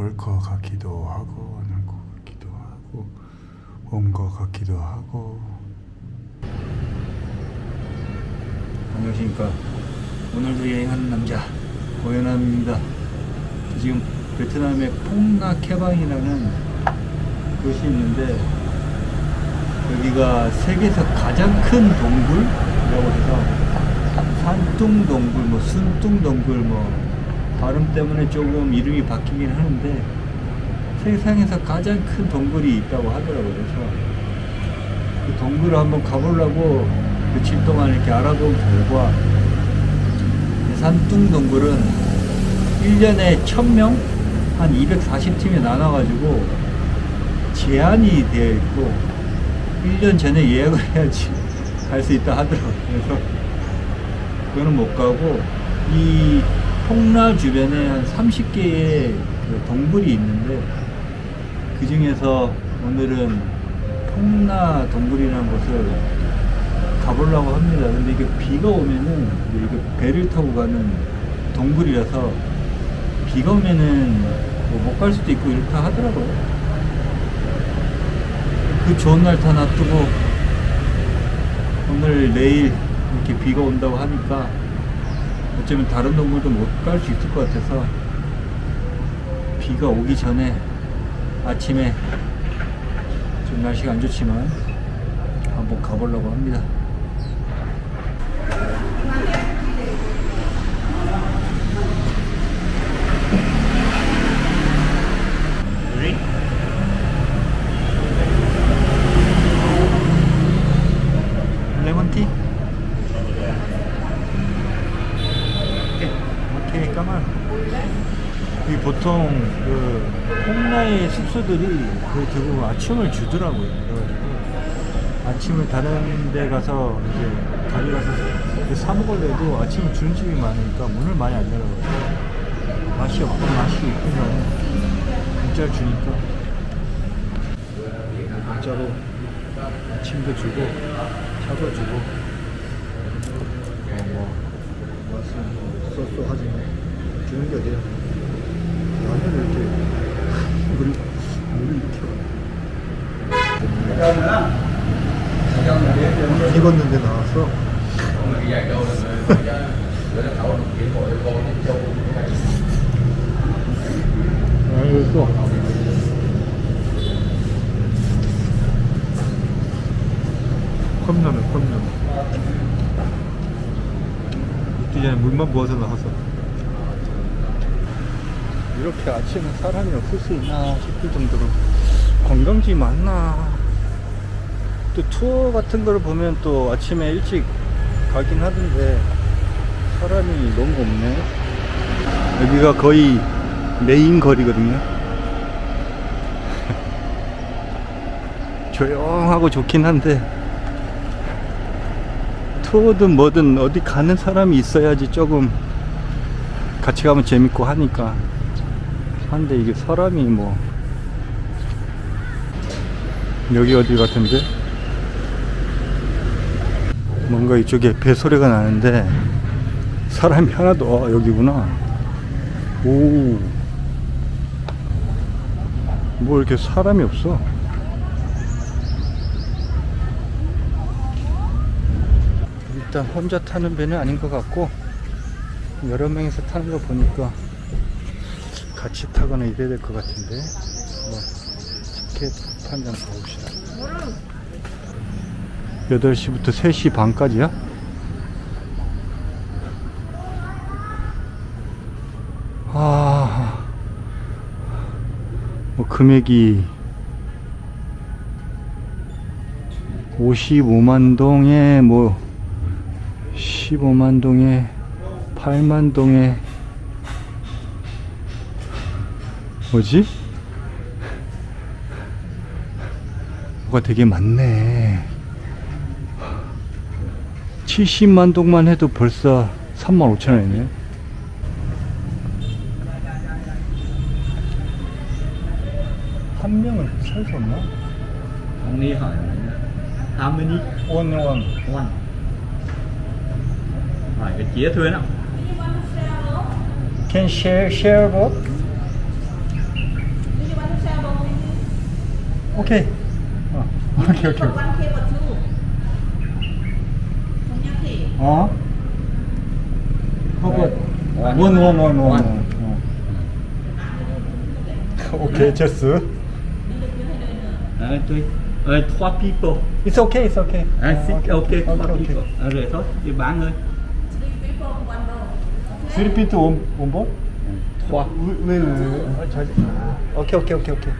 볼것 같기도 하고 안할것 같기도 하고 온 것 같기도 하고. 안녕하십니까. 오늘도 여행하는 남자 고현남입니다. 지금 베트남의 퐁나케방이라는 곳이 있는데 여기가 세계에서 가장 큰 동굴이라고 해서 산뚱 동굴, 뭐 순뚱 동굴, 뭐 발음 때문에 조금 이름이 바뀌긴 하는데 세상에서 가장 큰 동굴이 있다고 하더라고요. 그래서 그 동굴을 한번 가보려고 며칠 동안 이렇게 알아본 결과 이 산뚱 동굴은 1년에 1000명? 한 240팀에 나눠가지고 제한이 되어 있고 1년 전에 예약을 해야지 갈 수 있다 하더라고요. 그래서 그거는 못 가고 이 폭라 주변에 한 30개의 그 동굴이 있는데 그 중에서 오늘은 폭라 동굴이라는 곳을 가보려고 합니다. 근데 이게 비가 오면은 이게 배를 타고 가는 동굴이라서 비가 오면은 뭐 못갈 수도 있고 이렇다 하더라고요. 그 좋은 날 다 놔두고 오늘 내일 이렇게 비가 온다고 하니까 어쩌면 다른 동굴도 못 갈 수 있을 것 같아서 비가 오기 전에 아침에 좀 날씨가 안 좋지만 한번 가보려고 합니다. 레몬티? 오케이, 까만. 이 보통 그 홍라의 숙소들이 그 대부분 아침을 주더라고요. 그래가지고 아침을 다른 데 가서 이제 가게 가서 이렇게 사 먹으려도 아침을 주는 집이 많으니까 문을 많이 안 열어가지고 맛이 없고 맛이 한데 문자를 주니까 문자로 아침도 주고 차도 주고 어, 뭐 쏘쏘하지 주는 게 어디야? 라면을 이렇게 물을 물을 이렇게 익었는데 나와서 아이고 또. 컵라면 컵라면. 먹기 전에 물만 부어서 나와서 이렇게 아침에 사람이 없을 수 있나 싶을 정도로 관광지 많나? 또 투어 같은 거를 보면 또 아침에 일찍 가긴 하던데 사람이 너무 없네. 여기가 거의 메인 거리거든요. 조용하고 좋긴 한데 투어든 뭐든 어디 가는 사람이 있어야지 조금 같이 가면 재밌고 하니까 한데 이게 사람이 뭐 여기 어디 같은데? 뭔가 이쪽에 배 소리가 나는데 사람이 하나도 어, 여기구나. 오 뭐 이렇게 사람이 없어. 일단 혼자 타는 배는 아닌 것 같고 여러 명이서 타는 거 보니까 같이 타거나 이래야 될 것 같은데 뭐 티켓 판정 봐봅시다 8시부터 3시 반까지야? 아, 뭐 금액이 55만 동에 뭐 15만 동에 8만 동에 뭐지? 뭐가 되게 많네. 70만 동만 해도 벌써 3만 5천 원이네. 한 명은 살 수 없나? Only hỏi how many 원, 원. one hỏi cái chia thuê nào Can share, share boat? 오케이. 어. 오케이, 오케이. one. 어? 원. 원, 원, 원, 원. 원. 어. 오케이, 제스. À, tôi ờ, trois people It's okay, it's okay. à, 어, ok, ok, trois people à, rồi thôi đi bán thôi Three people, one. Okay? Three feet 원, 원본? Trois 왜, 왜, 왜? 아, 잘, 오케이, 오케이, 오케이, 오케이.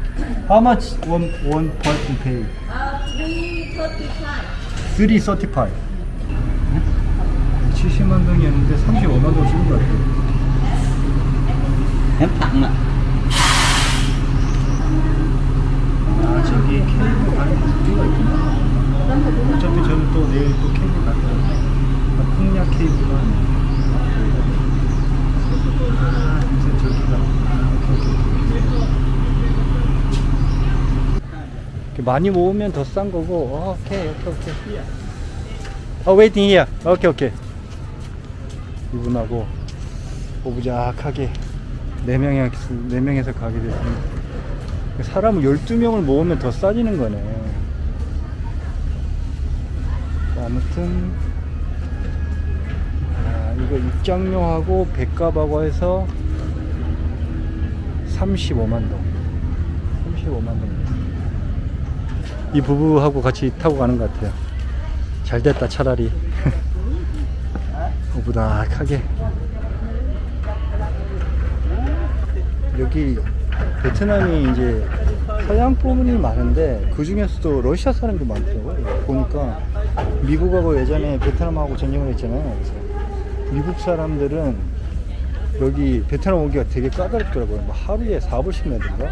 How much one, one person pay? Uh, three thirty-five. 335. 70만 동이었는데 35만 동 주는 것 같아요. ạ 아, 저기 케이블 가는 숙제가 있구나. 어차피 저는 또 내일 또 케이블 갈 거예요. 아, 풍약 케이블 가. 이렇게 많이 모으면 더 싼 거고. 어, 오케이, 오케이, 오케이. 어, 웨이팅 히어. 오케이, 오케이. 이분하고 오부작하게 네 명이 네 명에서 가게 됐습니다. 사람을 12명을 모으면 더 싸지는 거네. 자, 아무튼, 아, 이거 입장료하고 백값하고 해서 35만 동. 35만 동. 이 부부하고 같이 타고 가는 것 같아요. 잘 됐다, 차라리. 오부닥하게. 여기 베트남이 이제 서양 부분이 많은데 그 중에서도 러시아 사람도 많더라고요. 보니까 미국하고 예전에 베트남하고 전쟁을 했잖아요. 그래서 미국 사람들은 여기 베트남 오기가 되게 까다롭더라고요. 뭐 하루에 4불씩 내든가.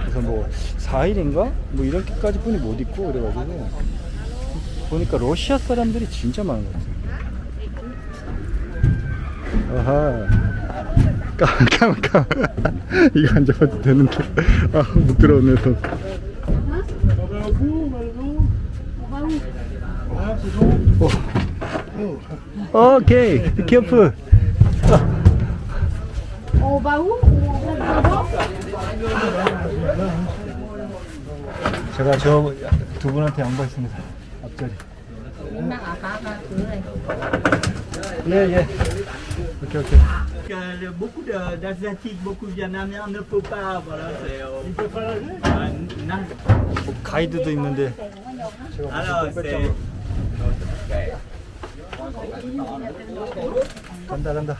그래서 뭐 4일인가? 뭐 이렇게까지 뿐이 못 있고 그래가지고 보니까 러시아 사람들이 진짜 많은 것 같아요. 아하. 깜깜깜 이거 안 잡아도 되는데 아 못 들어오면서 오. 오케이 케어 풀 Ồ bà hút ồ bà 제가 저 두 분한테 양보했습니다 앞자리 này. 예예 오케이 오케이 Que beaucoup d'Asiatiques, beaucoup de Vietnamiens ne peuvent pas, voilà, c'est... euh, euh, non. 뭐 가이드도 있는데 제가 Alors, c'est... 간다 간다.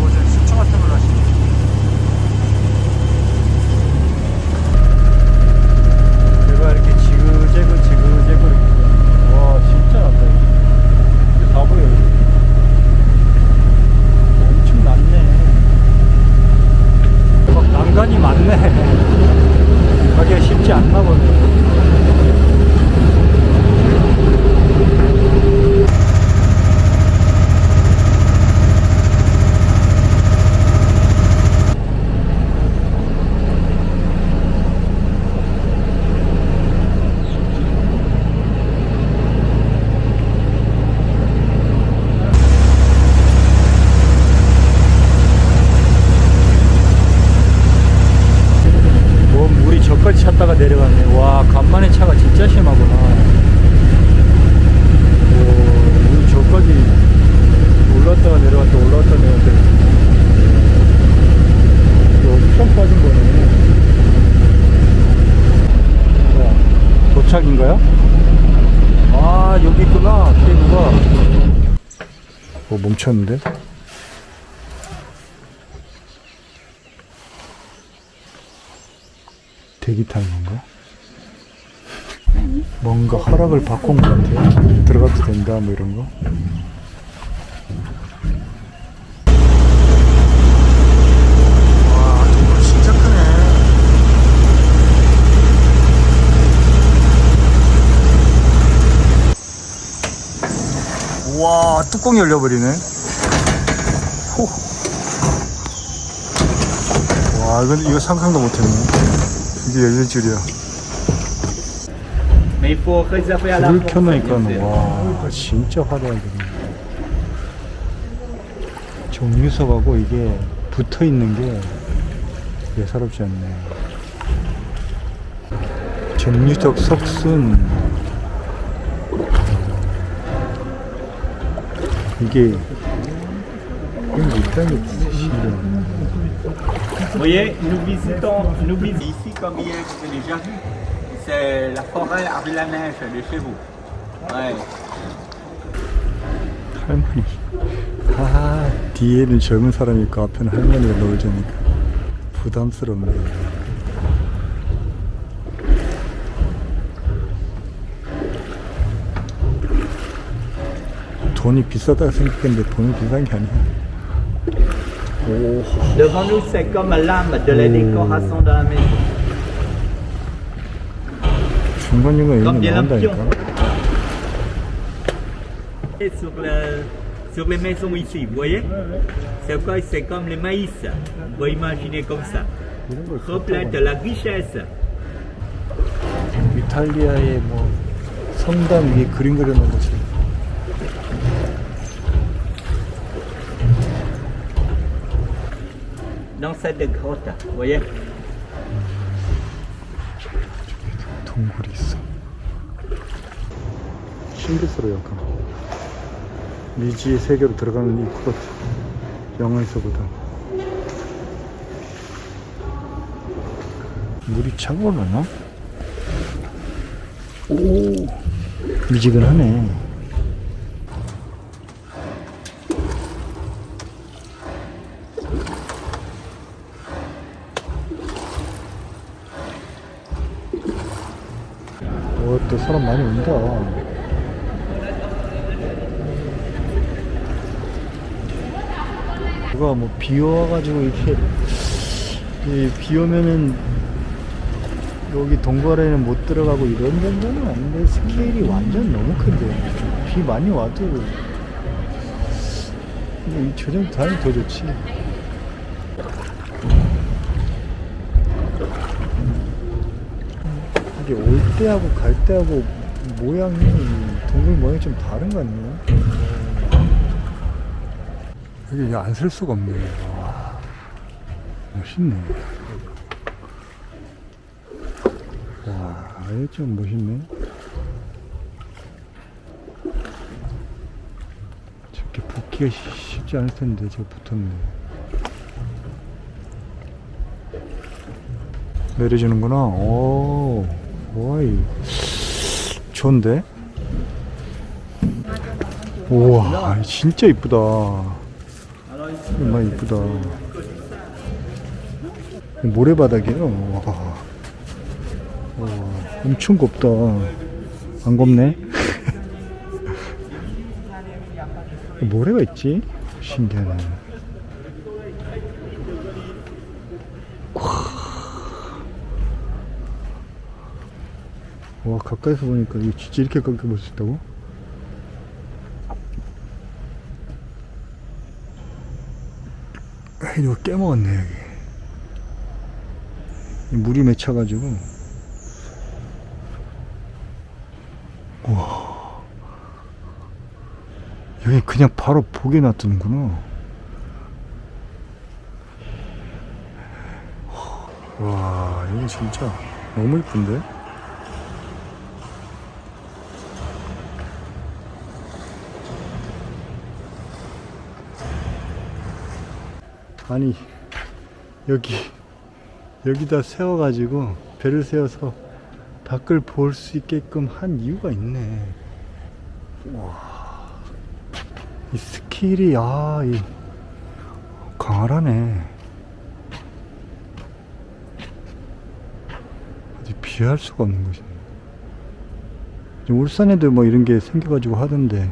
무슨 수초 같은 걸 하시네 제가 이렇게 지그재그 지그재그 이렇게 와 진짜 낫다 이거 다 보여 여기. 엄청 많네 막 난간이 많네 가기가 쉽지 않나 보네 뭐 물이 저까지 찼다가 내려가네. 와 간만에 차가 진짜 심하구나. 오 물이 저까지 올랐다가 내려갔다 올랐다 내려갔다. 이게 엄청 빠진 거네. 자, 도착인가요? 아 여기 있구나 케이블가. 뭐 멈췄는데? 대기 타는 건가? 뭔가 허락을 온것 같아요. 들어가도 된다, 뭐 이런 거. 와. 와, 뚜껑이 열려버리네. 호. 와, 이건, 이거 상상도 못했네. 이게 열릴 줄이야. 불을 켜놓으니까. 와, 진짜 화려하거든요. 정유석하고 이게 붙어 있는 게 예사롭지 않네. 정유석 석순. 이게, Vous voyez, nous visitons, nous visitons ici comme hier, l'ai déjà vu. C'est la forêt avec la neige de chez vous. Ouais. 할머니. 아, 뒤에는 젊은 사람이 있고 앞에는 할머니가 놀자니까 부담스럽네. 돈이 비싸다 생각했는데 돈이 비싼 게 아니야. 오, Devant nous, c'est comme l'âme de la décoration de la maison. 중간중간 Comme 이런 des 거 lampions. 나온다니까. Et sur, le, sur les maisons ici, vous voyez C'est quoi C'est comme le maïs. Vous imaginez comme ça. 이런 걸 Reflète 갖다가 la richesse. 이탈리아의 뭐 성당 위에 그림 그려놓은 거지. Dans cette grotte, vous voyez 동굴이 있어. 신기스러워 약간. 미지의 세계로 들어가는 입구 같아. 영화에서 보다. 물이 차가울라나? 오, 미지근하네. 오, 또 사람 많이 온다. 누가 뭐 비 와가지고 이렇게 이, 비 오면은 여기 동굴에는 못 들어가고 이런 정도는 아닌데 스케일이 완전 너무 큰데 비 많이 와도 이저 정도 다니면 더 좋지 이게 올 때하고 갈 때하고 모양이 동굴 모양이 좀 다른 것 같네요 여기 안 쓸 수가 없네 와, 멋있네 와, 아예 좀 멋있네. 저렇게 붙기가 쉬- 쉽지 않을 텐데, 저 붙었네. 내려주는구나. 오, 와이. 좋은데? 우와, 진짜 이쁘다. 정말 이쁘다. 모래바닥이에요. 와. 와, 엄청 곱다. 안 곱네? 모래가 있지? 신기하네. 와, 가까이서 보니까 이거 진짜 이렇게 가깝게 볼수 있다고? 아, 이거 깨먹었네, 여기. 이 물이 맺혀가지고. 여기 그냥 바로 보게 놔두는구나. 와, 이거 진짜 너무 이쁜데? 아니, 여기, 여기다 세워가지고 배를 세워서 밖을 볼 수 있게끔 한 이유가 있네. 이 스킬이 아, 이 강하네. 어디 비할 수가 없는. 지금 울산에도 뭐 이런 게 생겨가지고 하던데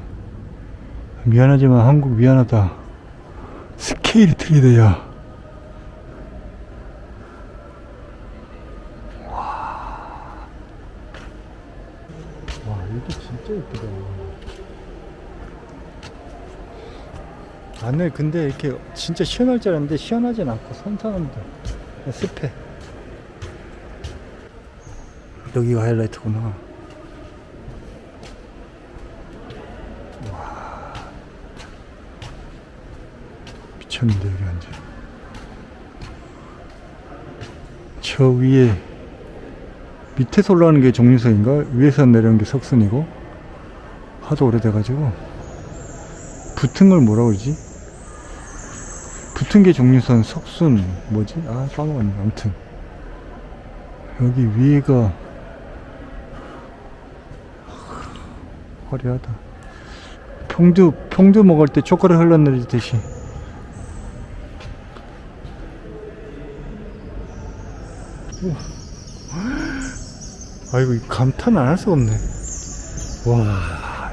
미안하지만 한국 미안하다. 스케일이 틀리다야. 와, 와 이게 진짜 예쁘다. 안에 근데 이렇게 진짜 시원할 줄 알았는데 시원하진 않고 선선합니다. 습해. 여기가 하이라이트구나. 와. 미쳤는데 여기 완전. 저 위에 밑에서 올라가는 게 종류석인가? 위에서 내려오는 게 석순이고 하도 오래돼가지고 붙은 걸 뭐라고 그러지? 붙은 게 종류선 석순 뭐지? 아 까먹었네 아무튼 여기 위에가 화려하다 평두 평두 먹을 때 초콜릿 흘러내리듯이 우와. 아이고 이 감탄 안 할 수가 없네. 와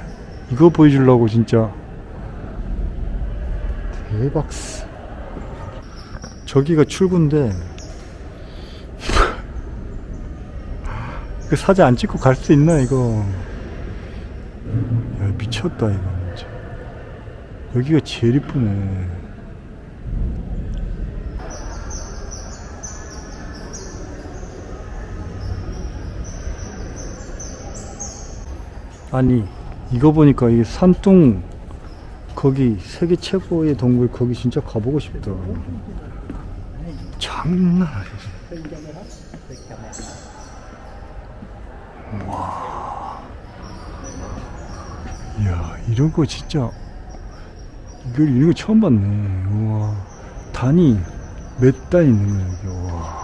이거 보여주려고 진짜. 대박. 저기가 출구인데. 그 사진 안 찍고 갈 수 있나 이거? 야 미쳤다 이거 진짜. 여기가 제일 이쁘네 아니 이거 보니까 이 산둥 거기 세계 최고의 동굴 거기 진짜 가보고 싶다. 장난 아니지 와. 이야 이런 거 진짜 이걸 이런 거 처음 봤네. 우와. 단이 몇 단 있는 거야 여기 와.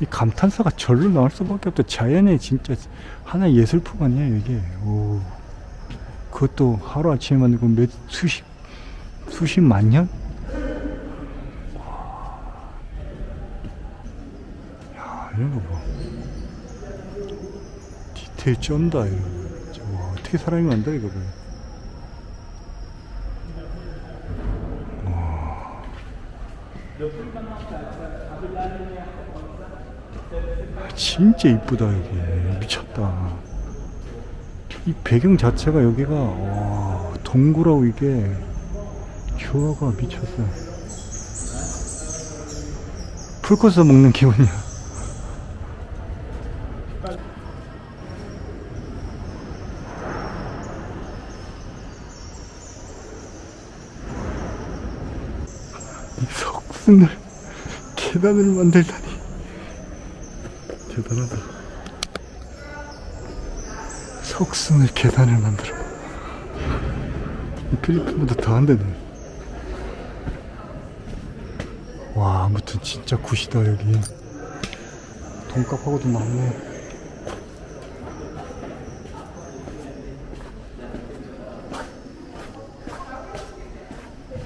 이 감탄사가 절로 나올 수밖에 없다. 자연의 진짜 하나의 예술품 아니야 이게. 오. 그것도 하루 아침에 만들고 몇 수십 수십 만 년? 와. 야 이런 거 봐. 디테일 쩐다 이런 거. 와 어떻게 사람이 만들어 이거 봐. 진짜 이쁘다 여기. 미쳤다. 이 배경 자체가 여기가 와 동굴하고 이게 조화가 미쳤어 풀코스 먹는 기분이야. 이 석순을 계단을 만들다니 대단하다. 석순을 계단을 만들어. 이 필리핀보다 더한 데네. 와, 아무튼 진짜 굿이다, 여기. 돈값하고도 많네.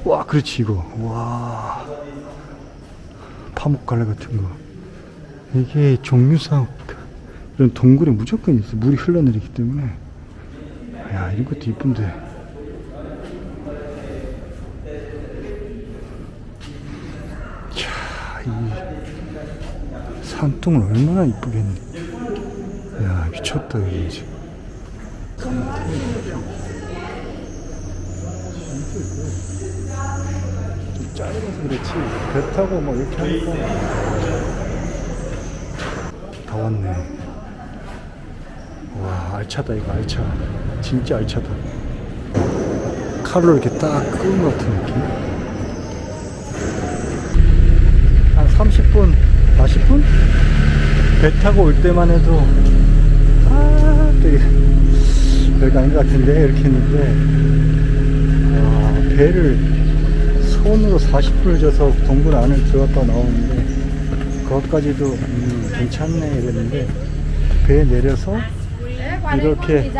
와, 그렇지, 이거. 와. 파묵갈래 같은 거. 이게 종류상 이런 동굴에 무조건 있어. 물이 흘러내리기 때문에. 야, 이런 것도 이쁜데. 자, 이 산통을 얼마나 이쁘겠니. 야, 미쳤다, 여기 지금. 좀 짧아서 그렇지. 배 타고 막 이렇게 하니까. 다 왔네. 와, 알차다, 이거 알차. 진짜 알차다. 칼로 이렇게 딱 끄은 것 같은 느낌. 한 30분, 40분? 배 타고 올 때만 해도, 아, 되게, 별거 아닌 것 같은데, 이렇게 했는데, 와, 배를 손으로 40분을 져서 동굴 안에 들어갔다 나오는데, 그것까지도 음, 괜찮네 이랬는데 배에 내려서 이렇게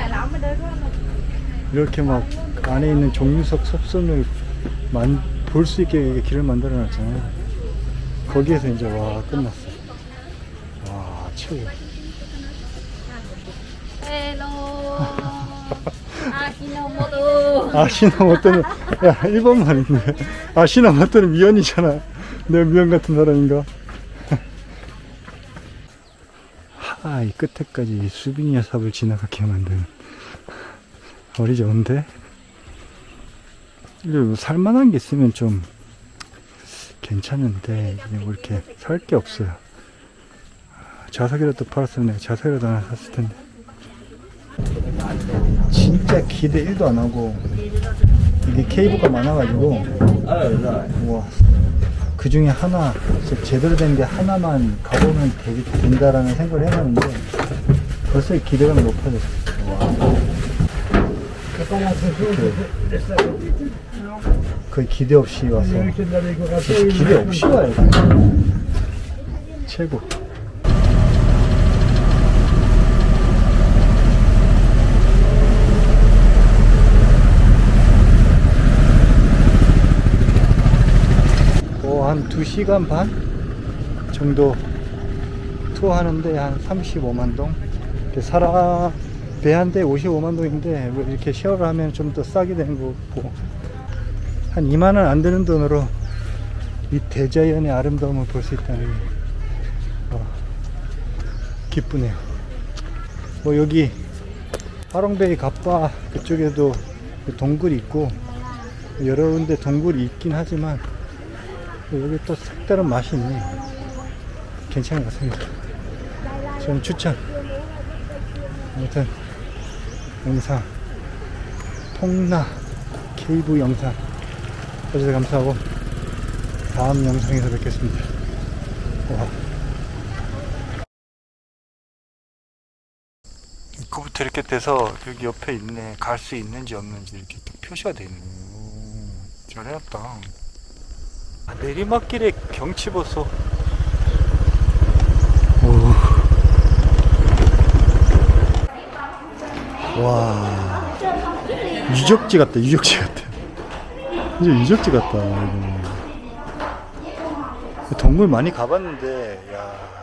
이렇게 막 안에 있는 종류석 섭선을 볼 수 있게 길을 만들어 놨잖아요. 거기에서 이제 와 끝났어. 와 최고. 아시나모토는 야 일본 말인데 아시나모토는 미연이잖아. 내가 미연 같은 사람인가? 하이 끝에까지 수비니아 삽을 지나가게 만드는 어리 좋은데? 그리고 살만한 게 있으면 좀 괜찮은데 뭐 이렇게 살 게 없어요. 아, 자석이라도 팔았으면 내가 자석이라도 하나 샀을 텐데. 진짜 기대 1도 안 하고 이게 케이블가 많아가지고 와. 그 중에 하나, 제대로 된 게 하나만 가보면 되게 된다라는 생각을 해놨는데 벌써 기대감이 높아졌어. 거의 기대 없이 와서 기대 없이 와요. 최고. 뭐 한 2시간 반 정도 투어하는데 한 35만 동. 사람 배 한 대 55만 동인데 뭐 이렇게 쉐어를 하면 좀 더 싸게 되는 거 같고 한 2만 원안 드는 돈으로 이 대자연의 아름다움을 볼 수 있다는 게 어, 기쁘네요. 뭐 여기 하롱베이 갑바 그쪽에도 동굴이 있고 여러 군데 동굴이 있긴 하지만 여기 또 색다른 맛이 있네. 괜찮은 것 같습니다. 저는 추천. 아무튼 영상 통나 케이브 영상 봐주셔서 감사하고 다음 영상에서 뵙겠습니다. 와. 입구부터 이렇게 돼서 여기 옆에 있네. 갈 수 있는지 없는지 이렇게 딱 표시가 되네. 오, 잘 해놨다. 아, 내리막길의 경치 보소. 오. 와. 유적지 같다, 유적지 같아. 진짜 유적지 같다. 동물 많이 가봤는데, 야.